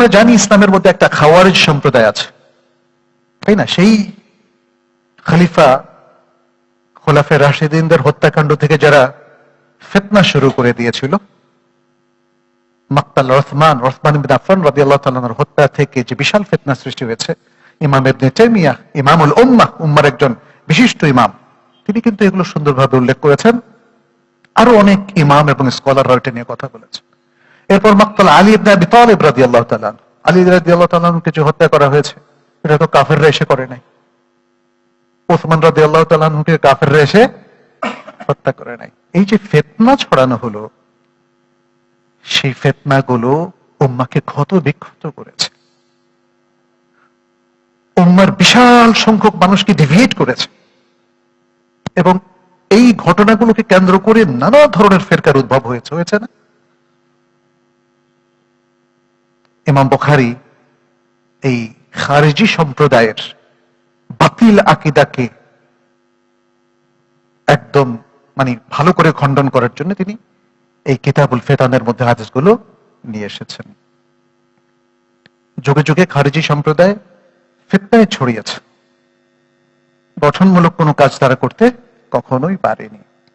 আমরা জানি ইসলামের মধ্যে একটা খাওয়ারিজ সম্প্রদায় আছে। তাই না? সেই খলিফা খোলাফে রাশেদিনদের হত্যাকাণ্ড থেকে যারা ফেতনা শুরু করে দিয়েছিল, মাক্তাল রহমান রহমান ইবিন আফান রাদি আল্লাহ তালার হত্যা থেকে যে বিশাল ফেতনা সৃষ্টি হয়েছে, ইমাম ইবনে তেমিয়া ইমামুল উম্মাহ, উম্মার একজন বিশিষ্ট ইমাম, তিনি কিন্তু এগুলো সুন্দরভাবে উল্লেখ করেছেন। আরও অনেক ইমাম এবং স্কলাররা এটা নিয়ে কথা বলেছেন। এরপর মাক্তাল আলী ইবনে আবি তালিব রাদিয়াল্লাহু তাআলা আলী রাদিয়াল্লাহু তাআলাকে যে হত্যা করা হয়েছে। এটা তো কাফেররা এসে করে নাই। ওসমান রাদিয়াল্লাহু তাআলাকে কাফেররা এসে হত্যা করে নাই। এই যে ফেতনা ছড়ানো হলো, সেই ফেতনাগুলো উম্মাকে ক্ষত বিক্ষত করেছে। উম্মার বিশাল সংখ্যক মানুষকে ডিভিয়েট করেছে। এবং এই ঘটনাগুলোকে কেন্দ্র করে নানা ধরনের ফেরকার উদ্ভব হয়েছে হয়েছে না? ইমাম বখারি এই খারেজি সম্প্রদায়ের বাতিল আকিদাকে একদম মানে ভালো করে খণ্ডন করার জন্য তিনি এই কিতাবুল ফেতানের মধ্যে হাদিসগুলো নিয়ে এসেছেন। যুগে যুগে খারেজি সম্প্রদায় ফেতনায় ছড়িয়েছে। গঠনমূলক কোনো কাজ তারা করতে কখনোই পারেনি।